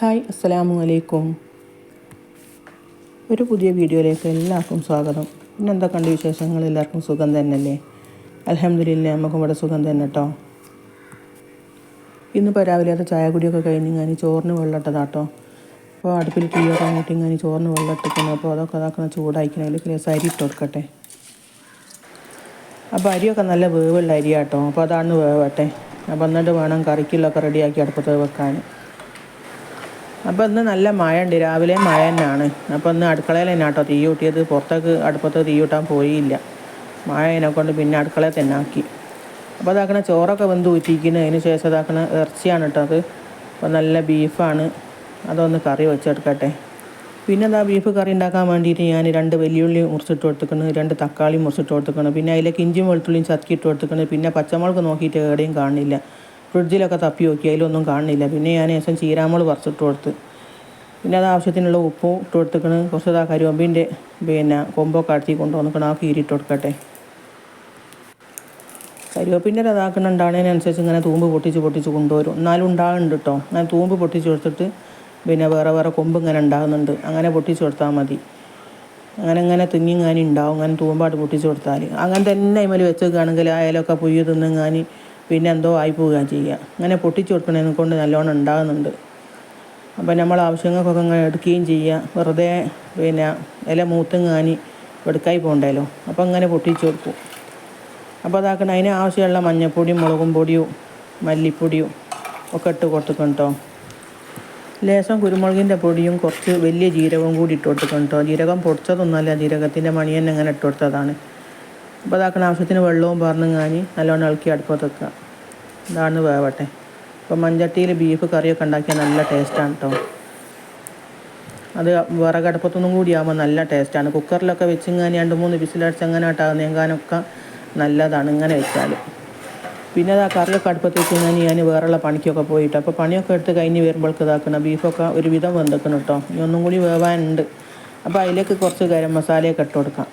Hi അസ്സലാമു അലൈക്കും ഒരു പുതിയ വീഡിയോയിലേക്ക് എല്ലാവർക്കും സ്വാഗതം. പിന്നെ എന്താ കണ്ട വിശേഷങ്ങൾ? എല്ലാവർക്കും സുഖം തന്നെയല്ലേ? അലഹമില്ല നമുക്കും ഇവിടെ സുഖം തന്നെ കേട്ടോ ഇന്നിപ്പോൾ രാവിലെ അത് ചായ കുടിയൊക്കെ കഴിഞ്ഞ് ചോറിന് വെള്ളമിട്ടതാട്ടോ. അപ്പോൾ അടുപ്പിൽ തീയൊക്കെ അങ്ങോട്ട് ഇങ്ങനെ ചോറിന് വെള്ളം ഇട്ടിക്കുന്നു അപ്പോൾ അതൊക്കെ അതാക്കുന്ന ചൂടായിക്കണമെങ്കിൽ ലേശം അരി ഇട്ട് കൊടുക്കട്ടെ. അപ്പോൾ അരിയൊക്കെ നല്ല വേവുള്ള അരിയാട്ടോ. അപ്പോൾ അതാണ് വേവട്ടെ. അപ്പോൾ എന്നിട്ട് വേണം കറിക്കുള്ളൊക്കെ റെഡിയാക്കി അടുപ്പത്ത് വെക്കാൻ. അപ്പോൾ ഇന്ന് നല്ല മഴ ഉണ്ട് രാവിലെ മഴ തന്നെയാണ്. അപ്പോൾ ഇന്ന് അടുക്കളയിൽ തന്നെ കേട്ടോ തീ കൂട്ടിയത്. പുറത്തേക്ക് അടുപ്പത്ത് തീ കൂട്ടാൻ പോയില്ല. മഴ അതിനെ കൊണ്ട് പിന്നെ അടുക്കളയിൽ തന്നെ ആക്കി. അപ്പോൾ അതാക്കണ ചോറൊക്കെ വെന്ത് ഊറ്റിക്കുന്നു അതിന് ശേഷം അതാക്കണ ഇറച്ചിയാണ് കേട്ടോ അത്. അപ്പോൾ നല്ല ബീഫാണ്. അതൊന്ന് കറി വെച്ചെടുക്കട്ടെ. പിന്നെ എന്താ ബീഫ് കറി ഉണ്ടാക്കാൻ വേണ്ടിയിട്ട് ഞാൻ രണ്ട് വെല്ലുള്ളി മുറിച്ചിട്ട് കൊടുത്തുക്കണ് രണ്ട് തക്കാളി മുറിച്ചിട്ട് കൊടുത്തുക്കണ് പിന്നെ അതിലേക്ക് ഇഞ്ചിയും വെളുത്തുള്ളിയും ചതക്കിയിട്ട് കൊടുത്തുക്കണ് പിന്നെ പച്ചമുളക് നോക്കിയിട്ട് എവിടെയും കാണില്ല ഫ്രിഡ്ജിലൊക്കെ തപ്പി നോക്കി അതിലൊന്നും കാണുന്നില്ല. പിന്നെ ഞാൻ ശേഷം ചീരാമുളക് പറിച്ചിട്ട് കൊടുത്ത്. പിന്നെ അത് ആവശ്യത്തിനുള്ള ഉപ്പും ഇട്ട് കൊടുത്തേക്കണ്. കുറച്ച് ഇതാ കരുവമ്പിന്റെ പിന്നെ കൊമ്പൊക്കെ അടുത്തി കൊണ്ടുവന്നിക്കണം. ആ കീരിട്ട് കൊടുക്കട്ടെ. കരിവേപ്പിന്റെ അതാക്കണുണ്ടാകുന്നതിനനുസരിച്ച് ഇങ്ങനെ തൂമ്പ് പൊട്ടിച്ച് പൊട്ടിച്ച് കൊണ്ടുവരും. എന്നാലും ഉണ്ടാകുന്നുണ്ട് കേട്ടോ. അങ്ങനെ തൂമ്പ് പൊട്ടിച്ച് കൊടുത്തിട്ട് പിന്നെ വേറെ വേറെ കൊമ്പ് ഇങ്ങനെ ഉണ്ടാകുന്നുണ്ട് അങ്ങനെ പൊട്ടിച്ച് കൊടുത്താൽ മതി. അങ്ങനെ ഇങ്ങനെ തിങ്ങിങ്ങാനി ഉണ്ടാവും. അങ്ങനെ തൂമ്പാട്ട് പൊട്ടിച്ച് കൊടുത്താൽ. അങ്ങനെ തന്നെ അതിമേൽ വെച്ചേക്കുകയാണെങ്കിൽ ആ ഇലയൊക്കെ പുയ്യ് തിന്നുങ്ങാനി പിന്നെ എന്തോ ആയി പോവുകയാണ് ചെയ്യുക. അങ്ങനെ പൊട്ടിച്ചു കൊടുക്കണതിനെ കൊണ്ട് നല്ലോണം ഉണ്ടാകുന്നുണ്ട്. അപ്പം നമ്മൾ ആവശ്യങ്ങൾക്കൊക്കെ അങ്ങനെ എടുക്കുകയും ചെയ്യുക. വെറുതെ പിന്നെ ഇല മൂത്തങ്ങാനി എടുക്കായി പോകണ്ടല്ലോ അപ്പം അങ്ങനെ പൊട്ടിച്ചു കൊടുക്കും. അപ്പോൾ അതാക്കണം. അതിന് ആവശ്യമുള്ള മഞ്ഞപ്പൊടിയും മുളകും പൊടിയും മല്ലിപ്പൊടിയും ഒക്കെ ഇട്ട് കൊടുത്തിക്കണം കേട്ടോ. ലേശം കുരുമുളകിന്റെ പൊടിയും കുറച്ച് വലിയ ജീരകവും കൂടി ഇട്ട് കൊടുക്കണം കേട്ടോ. ജീരകം പൊടിച്ചതൊന്നുമല്ല. ജീരകത്തിന്റെ മണി തന്നെ അങ്ങനെ ഇട്ട് കൊടുത്തതാണ്. അപ്പോൾ അതാക്കണ. ആവശ്യത്തിന് വെള്ളവും പറഞ്ഞങ്ങാനി നല്ലോണം ഇളക്കി അടുപ്പത്ത് വെക്കുക. ഇതാണ് വേവട്ടെ. അപ്പോൾ മഞ്ചട്ടിയിൽ ബീഫ് കറിയൊക്കെ ഉണ്ടാക്കിയാൽ നല്ല ടേസ്റ്റാണ് കേട്ടോ അത് വിറകടുപ്പത്തൊന്നും കൂടി ആകുമ്പോൾ നല്ല ടേസ്റ്റാണ് കുക്കറിലൊക്കെ വെച്ചിങ്ങനെ രണ്ട് മൂന്ന് വിസിലടിച്ച് അങ്ങനെ ആട്ടാകുന്നേങ്ങാനൊക്കെ നല്ലതാണ് ഇങ്ങനെ വെച്ചാൽ പിന്നെ അത് ആ കറിയൊക്കെ അടുപ്പത്ത് വെച്ചിങ്ങനെ ഞാൻ വേറെയുള്ള പണിക്കൊക്കെ പോയിട്ട്. അപ്പോൾ പണിയൊക്കെ എടുത്ത് കഴിഞ്ഞ് വരുമ്പോഴേക്ക് ഇതാക്കണം. ബീഫൊക്കെ ഒരുവിധം വെന്തിക്കണം കേട്ടോ ഇനി ഒന്നും കൂടി വേവാനുണ്ട്. അപ്പോൾ അതിലേക്ക് കുറച്ച് ഗരം മസാലയൊക്കെ ഇട്ട് കൊടുക്കാം.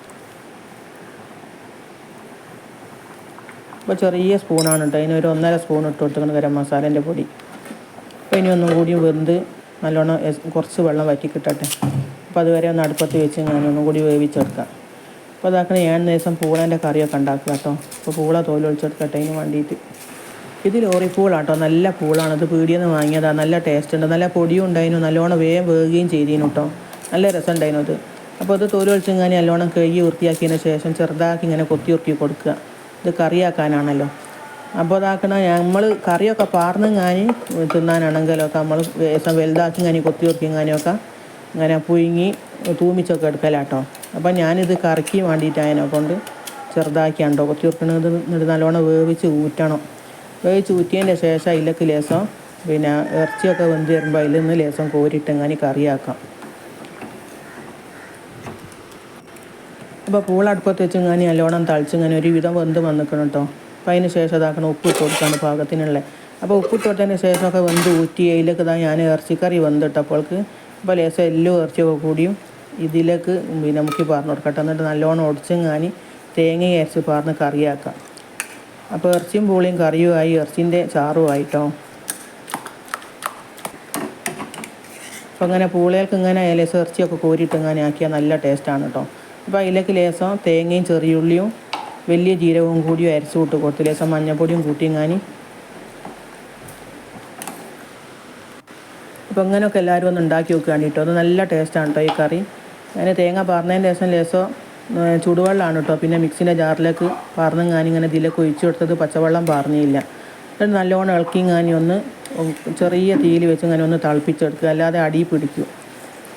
അപ്പോൾ ചെറിയ സ്പൂണാണ് കേട്ടോ. അതിന് ഒരു ഒന്നര സ്പൂൺ ഇട്ട് കൊടുക്കണം ഗരം മസാലേന്റെ പൊടി. അപ്പോൾ ഇനി ഒന്നും കൂടി വെന്ത് നല്ലോണം കുറച്ച് വെള്ളം വറ്റി കിട്ടട്ടെ അപ്പോൾ അതുവരെ ഒന്ന് അടുപ്പത്ത് വെച്ച് ഞാൻ ഒന്നും കൂടി വേവിച്ചെടുക്കാം. അപ്പോൾ അതാക്കണ ഏഴ് ദിവസം പൂളേന്റെ കറിയൊക്കെ ഉണ്ടാക്കുക കേട്ടോ. അപ്പോൾ പൂള തോലൊഴിച്ചെടുക്കട്ടെ അതിന് വേണ്ടിയിട്ട് ഇത് ലോറി പൂളാട്ടോ നല്ല പൂളാണ്. ഇത് പീടിയിൽ നിന്ന് വാങ്ങിയതാണ് നല്ല ടേസ്റ്റ് ഉണ്ട്. നല്ല പൊടിയും ഉണ്ടായിരുന്നു നല്ലോണം വേഗം വേകുകയും ചെയ്തിരുന്നു കേട്ടോ. നല്ല രസം ഉണ്ടായിരുന്നു അത് അപ്പോൾ ഇത് തോലൊളിച്ചിങ്ങനെ നല്ലോണം കഴുകി വൃത്തിയാക്കിയതിന് ശേഷം ചെറുതാക്കി ഇങ്ങനെ കൊത്തി ഉറുക്കി കൊടുക്കുക. ഇത് കറിയാക്കാനാണല്ലോ. അപ്പോൾ അതാക്കണ നമ്മൾ കറിയൊക്കെ പാർന്നെങ്ങാനി തിന്നാനാണെങ്കിലൊക്കെ നമ്മൾ വേസം വലുതാക്കി ഇങ്ങനെ കൊത്തി ഉറുക്കിങ്ങാനിയൊക്കെ ഇങ്ങനെ പുഴുങ്ങി തൂമിച്ചൊക്കെ എടുക്കലാട്ടോ. അപ്പം ഞാനിത് കറക്കി വേണ്ടിയിട്ട് അതിനെ കൊണ്ട് ചെറുതാക്കിയാണ്ടോ കൊത്തി വെക്കണത് എന്നിട്ട് നല്ലോണം വേവിച്ച് ഊറ്റണം. വേവിച്ച് ഊറ്റിയതിന്റെ ശേഷം അതിലേക്ക് ലേസം പിന്നെ ഇറച്ചിയൊക്കെ വെന്ത് വരുമ്പോൾ അതിൽ നിന്ന് ലേസം കോരിയിട്ട് അങ്ങനെ കറിയാക്കാം. അപ്പോൾ പൂളടുപ്പത്ത് വെച്ച് ഇങ്ങനെ നല്ലോണം തളിച്ച് ഇങ്ങനെ ഒരുവിധം വെന്ത് വന്നിക്കണം കേട്ടോ അപ്പോൾ അതിന് ശേഷം ഇതാക്കണം ഉപ്പ് ഇട്ട് കൊടുക്കാണ് പാകത്തിനുള്ള. അപ്പോൾ ഉപ്പ് ഇട്ട് കൊടുത്തതിന് ശേഷമൊക്കെ വെന്ത് ഊറ്റി അതിലേക്ക് ഇതാ ഞാൻ ഇറച്ചിക്കറി വെന്തിട്ടപ്പോൾക്ക് അപ്പോൾ ലേശം എല്ലും ഇറച്ചിയൊക്കെ കൂടിയും ഇതിലേക്ക് പിന്നെ മുക്കി പാർന്ന് കൊടുക്കട്ടെ എന്നിട്ട് നല്ലോണം ഒടിച്ചെങ്ങാനി തേങ്ങ അരച്ച് പാർന്ന് കറിയാക്കാം. അപ്പോൾ ഇറച്ചിയും പൂളിയും കറിയുമായി ഇറച്ചിന്റെ ചാറുമായിട്ടോ അപ്പോൾ അങ്ങനെ പൂളേൽക്ക് ഇങ്ങനെ ലേസം ഇറച്ചിയൊക്കെ കോരിയിട്ട് ഇങ്ങനെ ആക്കിയാൽ നല്ല ടേസ്റ്റാണ് കേട്ടോ അപ്പോൾ അതിലേക്ക് ലേസം തേങ്ങയും ചെറിയുള്ളിയും വലിയ ജീരകവും കൂടിയും അരച്ച് വിട്ട് കൊടുത്ത് ലേസം മഞ്ഞപ്പൊടിയും കൂട്ടിങ്ങാനി അപ്പോൾ ഇങ്ങനെയൊക്കെ എല്ലാവരും ഒന്ന് ഉണ്ടാക്കി നോക്കുകയാണ് കേട്ടോ. അത് നല്ല ടേസ്റ്റാണ് കേട്ടോ ഈ കറി. അതിന് തേങ്ങ പാർന്നതിന് ശേഷം ലേസം ഏ, ചൂടുവെള്ളമാണ് കേട്ടോ. പിന്നെ മിക്സിന്റെ ജാറിലേക്ക് പാർന്ന് ഞാനിങ്ങനെ ഇതിലേക്ക് ഒഴിച്ചു കൊടുത്തത് പച്ചവെള്ളം പാർന്നില്ല. എന്നിട്ട് നല്ലോണം ഇളക്കി ഒന്ന് ചെറിയ തീയിൽ വെച്ച് ഇങ്ങനെ ഒന്ന് തിളപ്പിച്ചെടുക്കുക. അല്ലാതെ അടി പിടിക്കും.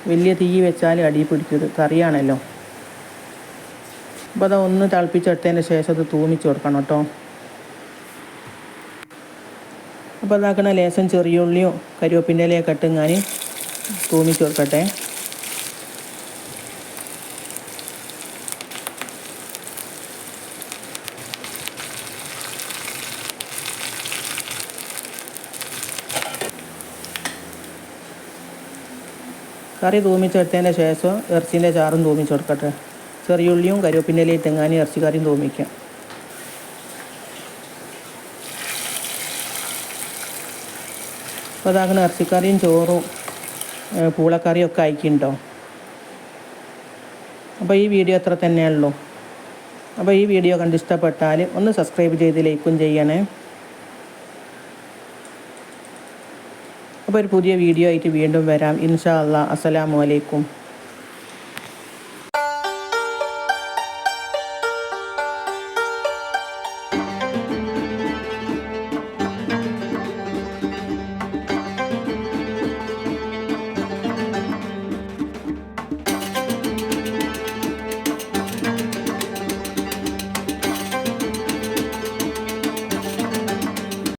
വലിയ തീ വെച്ചാൽ അടി പിടിക്കും കറിയാണല്ലോ. അപ്പോൾ അത് ഒന്ന് തിളപ്പിച്ചെടുത്തതിന് ശേഷം അത് തൂമിച്ച് കൊടുക്കണം കേട്ടോ. അപ്പോൾ അതാക്കണ ലേശം ചെറിയുള്ളിയോ കരിവേപ്പിന്റെ ഇലയൊക്കെ ഇട്ട് ഞാൻ തൂമിച്ച് കൊടുക്കട്ടെ. കറി തൂമിച്ചെടുത്തതിന്റെ ശേഷം ഇറച്ചീന്റെ ചാറും തൂമിച്ച് കൊടുക്കട്ടെ. ചെറിയുള്ളിയും കരിവേപ്പിന്റെ ഇലയും തെങ്ങാനും ഇറച്ചി കറിയും തൂമിക്കാം അപ്പോൾ അതാകുന്ന ഇറച്ചിക്കറിയും ചോറും പൂളക്കറിയും ഒക്കെ അയക്കുന്നുണ്ടോ അപ്പോൾ ഈ വീഡിയോ അത്ര തന്നെയുള്ളൂ അപ്പോൾ ഈ വീഡിയോ കണ്ട് ഇഷ്ടപ്പെട്ടാൽ ഒന്ന് സബ്സ്ക്രൈബ് ചെയ്ത് ലൈക്കും ചെയ്യണേ. അപ്പോൾ ഒരു പുതിയ വീഡിയോ ആയിട്ട് വീണ്ടും വരാം. ഇൻഷാ അല്ലാ അസ്സലാമു അലൈക്കും.